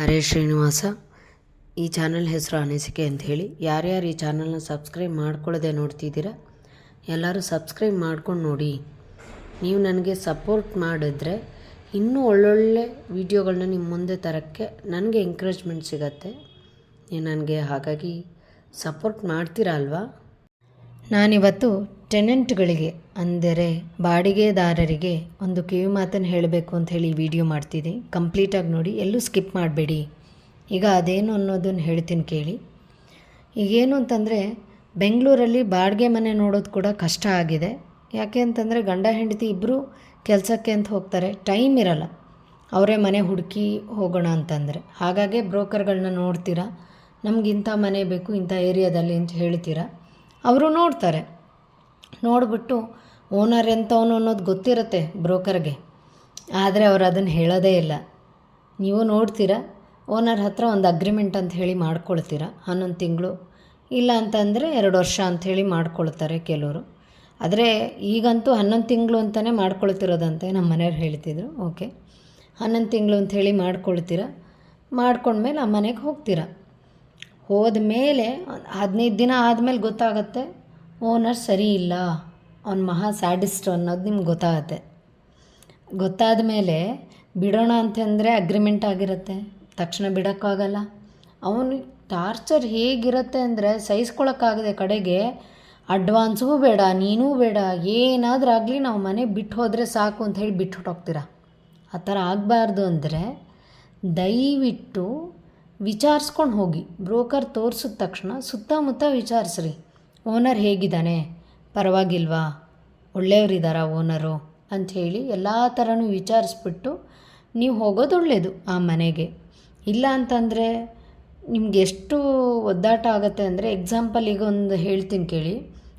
ಹರೇ ಶ್ರೀನಿವಾಸ. ಈ ಚಾನಲ್ ಹೆಸರು ಅನಿಸಿಕೆ ಅಂತ ಹೇಳಿ. ಯಾರ್ಯಾರು ಈ ಚಾನಲ್ನ ಸಬ್ಸ್ಕ್ರೈಬ್ ಮಾಡ್ಕೊಳ್ಳದೆ ನೋಡ್ತಿದ್ದೀರಾ, ಎಲ್ಲರೂ ಸಬ್ಸ್ಕ್ರೈಬ್ ಮಾಡ್ಕೊಂಡು ನೋಡಿ. ನೀವು ನನಗೆ ಸಪೋರ್ಟ್ ಮಾಡಿದ್ರೆ ಇನ್ನೂ ಒಳ್ಳೊಳ್ಳೆ ವೀಡಿಯೋಗಳನ್ನ ನಿಮ್ಮ ಮುಂದೆ ತರೋಕ್ಕೆ ನನಗೆ ಎಂಕರೇಜ್ಮೆಂಟ್ ಸಿಗತ್ತೆ. ನೀವು ನನಗೆ ಹಾಗಾಗಿ ಸಪೋರ್ಟ್ ಮಾಡ್ತೀರಾ ಅಲ್ವಾ? ನಾನಿವತ್ತು ಟೆನೆಂಟ್ಗಳಿಗೆ, ಅಂದರೆ ಬಾಡಿಗೆದಾರರಿಗೆ ಒಂದು ಕಿವಿ ಮಾತನ್ನು ಹೇಳಬೇಕು ಅಂತ ಹೇಳಿ ವಿಡಿಯೋ ಮಾಡ್ತಿದ್ದೆ ಕಂಪ್ಲೀಟಾಗಿ ನೋಡಿ, ಎಲ್ಲೂ ಸ್ಕಿಪ್ ಮಾಡಬೇಡಿ. ಈಗ ಅದೇನು ಅನ್ನೋದನ್ನು ಹೇಳ್ತೀನಿ ಕೇಳಿ. ಈಗೇನು ಅಂತಂದರೆ, ಬೆಂಗಳೂರಲ್ಲಿ ಬಾಡಿಗೆ ಮನೆ ನೋಡೋದು ಕೂಡ ಕಷ್ಟ ಆಗಿದೆ. ಯಾಕೆ ಅಂತಂದರೆ, ಗಂಡ ಹೆಂಡತಿ ಇಬ್ಬರು ಕೆಲಸಕ್ಕೆ ಅಂತ ಹೋಗ್ತಾರೆ, ಟೈಮ್ ಇರಲ್ಲ. ಅವರೇ ಮನೆ ಹುಡುಕಿ ಹೋಗೋಣ ಅಂತಂದರೆ. ಹಾಗಾಗಿ ಬ್ರೋಕರ್ಗಳನ್ನ ನೋಡ್ತೀರಾ? ನಮ್ಗೆ ಇಂಥ ಮನೆ ಬೇಕು, ಇಂಥ ಏರಿಯಾದಲ್ಲಿ ಅಂತ ಹೇಳ್ತೀರಾ? ಅವರು ನೋಡ್ತಾರೆ. ನೋಡಿಬಿಟ್ಟು ಓನರ್ ಎಂಥವನು ಅನ್ನೋದು ಗೊತ್ತಿರುತ್ತೆ ಬ್ರೋಕರ್ಗೆ. ಆದರೆ ಅವರು ಅದನ್ನು ಹೇಳೋದೇ ಇಲ್ಲ. ನೀವು ನೋಡ್ತೀರಾ? ಓನರ್ ಹತ್ರ ಒಂದು ಅಗ್ರಿಮೆಂಟ್ ಅಂತ ಹೇಳಿ ಮಾಡ್ಕೊಳ್ತೀರಾ? ಹನ್ನೊಂದು ತಿಂಗಳು. ಇಲ್ಲ ಅಂತಂದರೆ ಎರಡು ವರ್ಷ ಅಂಥೇಳಿ ಮಾಡ್ಕೊಳ್ತಾರೆ ಕೆಲವರು. ಆದರೆ ಈಗಂತೂ ಹನ್ನೊಂದು ತಿಂಗಳು ಅಂತಲೇ ಮಾಡ್ಕೊಳ್ತಿರೋದಂತೆ ನಮ್ಮ ಮನೆಯವ್ರು ಹೇಳ್ತಿದ್ರು. ಓಕೆ. ಹನ್ನೊಂದು ತಿಂಗಳು ಅಂಥೇಳಿ ಮಾಡ್ಕೊಳ್ತೀರಾ? ಮಾಡ್ಕೊಂಡ್ಮೇಲೆ ಆ ಮನೆಗೆ ಹೋಗ್ತೀರಾ? ಹೋದ ಮೇಲೆ ಹದಿನೈದು ದಿನ ಆದಮೇಲೆ ಗೊತ್ತಾಗತ್ತೆ ಓನರ್ ಸರಿ ಇಲ್ಲ, ಅವ್ನು ಮಹಾ ಸ್ಯಾಡಿಸ್ಟ್ ಅನ್ನೋದು ನಿಮ್ಗೆ ಗೊತ್ತಾಗತ್ತೆ. ಗೊತ್ತಾದ ಮೇಲೆ ಬಿಡೋಣ ಅಂತಂದರೆ ಅಗ್ರಿಮೆಂಟ್ ಆಗಿರುತ್ತೆ. ತಕ್ಷಣ ಬಿಡೋಕ್ಕಾಗಲ್ಲ. ಅವನು ಟಾರ್ಚರ್ ಹೇಗಿರುತ್ತೆ ಅಂದರೆ ಸಹಿಸ್ಕೊಳಕ್ಕಾಗದೆ ಕಡೆಗೆ ಅಡ್ವಾನ್ಸೂ ಬೇಡ, ನೀನೂ ಬೇಡ, ಏನಾದರೂ ಆಗಲಿ ನಾವು ಮನೆ ಬಿಟ್ಟು ಹೋದರೆ ಸಾಕು ಅಂತ ಹೇಳಿ ಬಿಟ್ಟು ಹೊಟ್ಟೋಗ್ತೀರಾ? ಆ ಥರ ಆಗಬಾರ್ದು ಅಂದರೆ ದಯವಿಟ್ಟು ವಿಚಾರಿಸ್ಕೊಂಡು ಹೋಗಿ. ಬ್ರೋಕರ್ ತೋರಿಸಿದ ತಕ್ಷಣ ಸುತ್ತಮುತ್ತ ವಿಚಾರಿಸ್ರಿ. ಓನರ್ ಹೇಗಿದ್ದಾನೆ? ಪರವಾಗಿಲ್ವಾ? ಒಳ್ಳೆಯವರಿದ್ದಾರಾ ಓನರು? ಅಂಥೇಳಿ ಎಲ್ಲ ಥರನೂ ವಿಚಾರಿಸ್ಬಿಟ್ಟು, ನೀವು ಹೋಗೋದು ಒಳ್ಳೆಯದು ಆ ಮನೆಗೆ. ಇಲ್ಲ ಅಂತಂದರೆ ನಿಮ್ಗೆ ಎಷ್ಟು ಒದ್ದಾಟ ಆಗುತ್ತೆ ಅಂದರೆ ಎಕ್ಸಾಂಪಲ್ ಈಗ ಒಂದು ಹೇಳ್ತೀನಿ ಕೇಳಿ.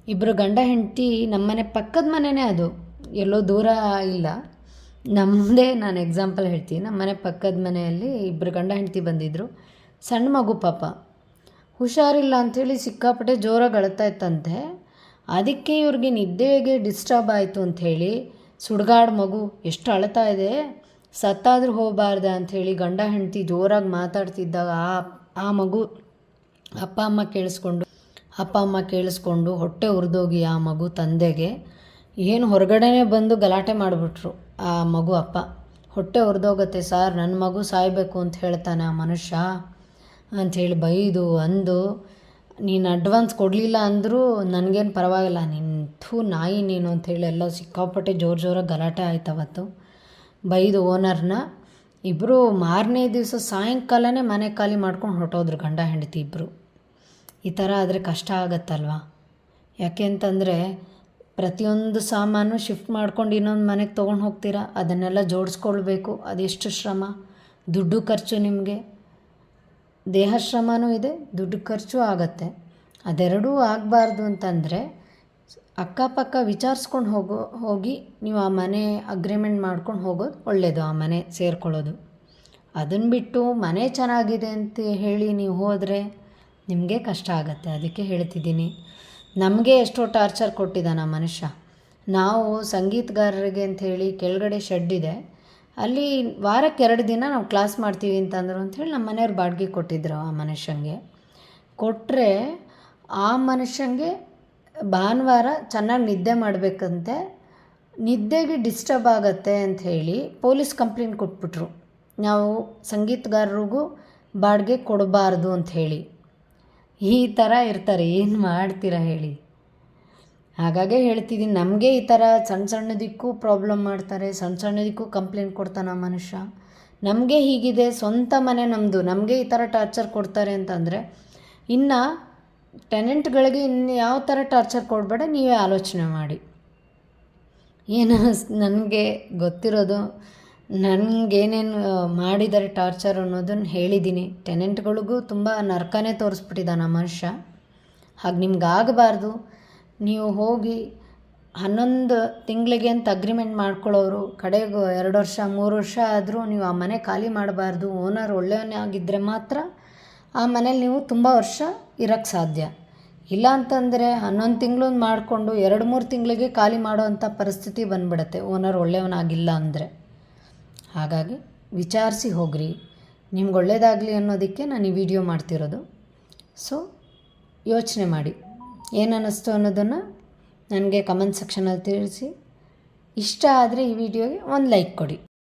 ಇಬ್ಬರು ಗಂಡ ಹೆಂಡತಿ ನಮ್ಮನೆ ಪಕ್ಕದ ಮನೆಯೇ ಅದು. ಎಲ್ಲೋ ದೂರ ಇಲ್ಲ. ನಮ್ಮದೇ ನಾನು ಎಕ್ಸಾಂಪಲ್ ಹೇಳ್ತೀನಿ. ನಮ್ಮ ಮನೆ ಪಕ್ಕದ ಮನೆಯಲ್ಲಿ ಇಬ್ಬರು ಗಂಡ ಹೆಂಡತಿ ಬಂದಿದ್ದರು ಸಣ್ಣ ಮಗು ಪಾಪ. ಹುಷಾರಿಲ್ಲ ಅಂಥೇಳಿ ಸಿಕ್ಕಾಪಟ್ಟೆ ಜೋರಾಗಿ ಅಳ್ತಾ ಇತ್ತಂತೆ. ಅದಕ್ಕೆ ಇವ್ರಿಗೆ ನಿದ್ದೆಗೆ ಡಿಸ್ಟರ್ಬ್ ಆಯಿತು ಅಂಥೇಳಿ, ಸುಡ್ಗಾಡು ಮಗು, ಎಷ್ಟು ಅಳ್ತಾ ಇದೆ? ಸತ್ತಾದರೂ ಹೋಗಬಾರ್ದ ಅಂಥೇಳಿ ಗಂಡ ಹೆಂಡತಿ ಜೋರಾಗಿ ಮಾತಾಡ್ತಿದ್ದಾಗ ಆ ಆ ಮಗು ಅಪ್ಪ ಅಮ್ಮ ಕೇಳಿಸ್ಕೊಂಡು, ಅಪ್ಪ ಅಮ್ಮ ಕೇಳಿಸ್ಕೊಂಡು ಹೊಟ್ಟೆ ಉರಿದೋಗಿ ಆ ಮಗು ತಂದೆಗೆ ಏನು ಹೊರಗಡೆನೇ ಬಂದು ಗಲಾಟೆ ಮಾಡಿಬಿಟ್ರು ಆ ಮಗು ಅಪ್ಪ. ಹೊಟ್ಟೆ ಉರಿದೋಗತ್ತೆ ಸರ್ ನನ್ನ ಮಗು ಸಾಯಬೇಕು ಅಂತ ಹೇಳ್ತಾನೆ ಆ ಮನುಷ್ಯ. ಅಂಥೇಳಿ ಬೈದು ಅಂದು, ನೀನು ಅಡ್ವಾನ್ಸ್ ಕೊಡಲಿಲ್ಲ ಅಂದರೂ ನನಗೇನು ಪರವಾಗಿಲ್ಲ ನಿಂತು ನಾಯಿ ನೀನು ಅಂಥೇಳಿ ಎಲ್ಲ ಸಿಕ್ಕಾಪಟ್ಟೆ ಜೋರು ಜೋರಾಗಿ ಗಲಾಟೆ ಆಯ್ತು ಅವತ್ತು. ಬೈದು ಓನರ್ನ ಇಬ್ಬರು ಮಾರನೇ ದಿವಸ ಸಾಯಂಕಾಲನೇ ಮನೆ ಖಾಲಿ ಮಾಡ್ಕೊಂಡು ಹೊರಟೋದ್ರು ಗಂಡ ಹೆಂಡತಿ ಇಬ್ಬರು ಈ ಥರ ಆದರೆ ಕಷ್ಟ ಆಗತ್ತಲ್ವಾ? ಯಾಕೆ ಅಂತಂದರೆ, ಪ್ರತಿಯೊಂದು ಸಾಮಾನು ಶಿಫ್ಟ್ ಮಾಡ್ಕೊಂಡು ಇನ್ನೊಂದು ಮನೆಗೆ ತೊಗೊಂಡು ಹೋಗ್ತೀರಾ? ಅದನ್ನೆಲ್ಲ ಜೋಡಿಸ್ಕೊಳ್ಬೇಕು, ಅದೆಷ್ಟು ಶ್ರಮ? ದುಡ್ಡು ಖರ್ಚು ನಿಮಗೆ. ದೇಹ ಶ್ರಮವೂ ಇದೆ, ದುಡ್ಡು ಖರ್ಚು ಆಗುತ್ತೆ. ಅದೆರಡೂ ಆಗಬಾರ್ದು ಅಂತಂದರೆ ಅಕ್ಕಪಕ್ಕ ವಿಚಾರಿಸ್ಕೊಂಡು ಹೋಗೋ, ಹೋಗಿ ನೀವು ಆ ಮನೆ ಅಗ್ರಿಮೆಂಟ್ ಮಾಡ್ಕೊಂಡು ಹೋಗೋದು ಒಳ್ಳೆಯದು ಆ ಮನೆ ಸೇರ್ಕೊಳ್ಳೋದು. ಅದನ್ನು ಬಿಟ್ಟು ಮನೆ ಚೆನ್ನಾಗಿದೆ ಅಂತ ಹೇಳಿ ನೀವು ಹೋದರೆ ನಿಮಗೆ ಕಷ್ಟ ಆಗುತ್ತೆ, ಅದಕ್ಕೆ ಹೇಳ್ತಿದ್ದೀನಿ. ನಮಗೆ ಎಷ್ಟೋ ಟಾರ್ಚರ್ ಕೊಟ್ಟಿದ್ದಾನೆ ಮನುಷ್ಯ. ನಾವು ಸಂಗೀತಗಾರರಿಗೆ ಅಂಥೇಳಿ ಕೆಳಗಡೆ ಶೆಡ್ ಇದೆ. ಅಲ್ಲಿ ವಾರಕ್ಕೆ ಎರಡು ದಿನ ನಾವು ಕ್ಲಾಸ್ ಮಾಡ್ತೀವಿ ಅಂತಂದ್ರು ಅಂಥೇಳಿ ನಮ್ಮ ಮನೆಯವ್ರು ಬಾಡಿಗೆ ಕೊಟ್ಟಿದ್ರು ಆ ಮನುಷ್ಯಂಗೆ. ಕೊಟ್ಟರೆ ಆ ಮನುಷ್ಯಂಗೆ ಭಾನುವಾರ ಚೆನ್ನಾಗಿ ನಿದ್ದೆ ಮಾಡಬೇಕಂತೆ, ನಿದ್ದೆಗೆ ಡಿಸ್ಟರ್ಬ್ ಆಗತ್ತೆ ಹೇಳಿ ಪೊಲೀಸ್ ಕಂಪ್ಲೇಂಟ್ ಕೊಟ್ಬಿಟ್ರು. ನಾವು ಸಂಗೀತಗಾರರಿಗೂ ಬಾಡಿಗೆ ಕೊಡಬಾರ್ದು ಅಂಥೇಳಿ ಈ ಥರ ಇರ್ತಾರೆ, ಏನು ಮಾಡ್ತೀರಾ ಹೇಳಿ. ಹಾಗಾಗೆ ಹೇಳ್ತಿದ್ದೀನಿ ನಮಗೆ ಈ ಥರ ಸಣ್ಣ ಸಣ್ಣದಿಕ್ಕೂ ಪ್ರಾಬ್ಲಮ್ ಮಾಡ್ತಾರೆ ಸಣ್ಣ ಸಣ್ಣದಿಕ್ಕೂ ಕಂಪ್ಲೇಂಟ್ ಕೊಡ್ತಾನೆ ಮನುಷ್ಯ. ನಮಗೆ ಹೀಗಿದೆ, ಸ್ವಂತ ಮನೆ ನಮ್ಮದು ನಮಗೆ ಈ ಥರ ಟಾರ್ಚರ್ ಕೊಡ್ತಾರೆ ಅಂತಂದರೆ, ಇನ್ನು ಟೆನೆಂಟ್ಗಳಿಗೆ ಇನ್ನು ಯಾವ ಥರ ಟಾರ್ಚರ್ ಕೊಡಬೇಡ, ನೀವೇ ಆಲೋಚನೆ ಮಾಡಿ. ಏನು ನನಗೆ ಗೊತ್ತಿರೋದು, ನನಗೇನೇನು ಮಾಡಿದ್ದಾರೆ ಟಾರ್ಚರ್ ಅನ್ನೋದನ್ನು ಹೇಳಿದ್ದೀನಿ ಟೆನೆಂಟ್ಗಳಿಗೂ ತುಂಬ ನರ್ಕನೇ ತೋರಿಸ್ಬಿಟ್ಟಿದ್ದಾನೆ ಮನುಷ್ಯ. ಹಾಗೆ ನಿಮ್ಗೆ ಆಗಬಾರ್ದು. ನೀವು ಹೋಗಿ ಹನ್ನೊಂದು ತಿಂಗಳಿಗೆ ಅಂತ ಅಗ್ರಿಮೆಂಟ್ ಮಾಡ್ಕೊಳ್ಳೋರು, ಕಡೆಗೆ ಎರಡು ವರ್ಷ, ಮೂರು ವರ್ಷ ಆದರೂ ನೀವು ಆ ಮನೆ ಖಾಲಿ ಮಾಡಬಾರ್ದು ಓನರ್ ಒಳ್ಳೆಯವನೇ ಆಗಿದ್ದರೆ ಮಾತ್ರ ಆ ಮನೇಲಿ ನೀವು ತುಂಬ ವರ್ಷ ಇರೋಕ್ಕೆ ಸಾಧ್ಯ. ಇಲ್ಲ ಅಂತಂದರೆ ಹನ್ನೊಂದು ತಿಂಗಳು ಮಾಡಿಕೊಂಡು ಎರಡು, ಮೂರು ತಿಂಗಳಿಗೆ ಖಾಲಿ ಮಾಡೋ ಅಂಥ ಪರಿಸ್ಥಿತಿ ಬಂದ್ಬಿಡುತ್ತೆ ಓನರ್ ಒಳ್ಳೆಯವನಾಗಿಲ್ಲ ಅಂದರೆ. ಹಾಗಾಗಿ ವಿಚಾರಿಸಿ ಹೋಗ್ರಿ. ನಿಮ್ಗೆ ಒಳ್ಳೇದಾಗಲಿ ಅನ್ನೋದಕ್ಕೆ ನಾನು ಈ ವಿಡಿಯೋ ಮಾಡ್ತಿರೋದು. ಸೊ ಯೋಚನೆ ಮಾಡಿ. ಏನು ಅನ್ನಿಸ್ತು ಅನ್ನೋದನ್ನು ನನಗೆ ಕಮೆಂಟ್ ಸೆಕ್ಷನಲ್ಲಿ ತಿಳಿಸಿ. ಇಷ್ಟ ಆದರೆ ಈ ವಿಡಿಯೋಗೆ ಒಂದು ಲೈಕ್ ಕೊಡಿ.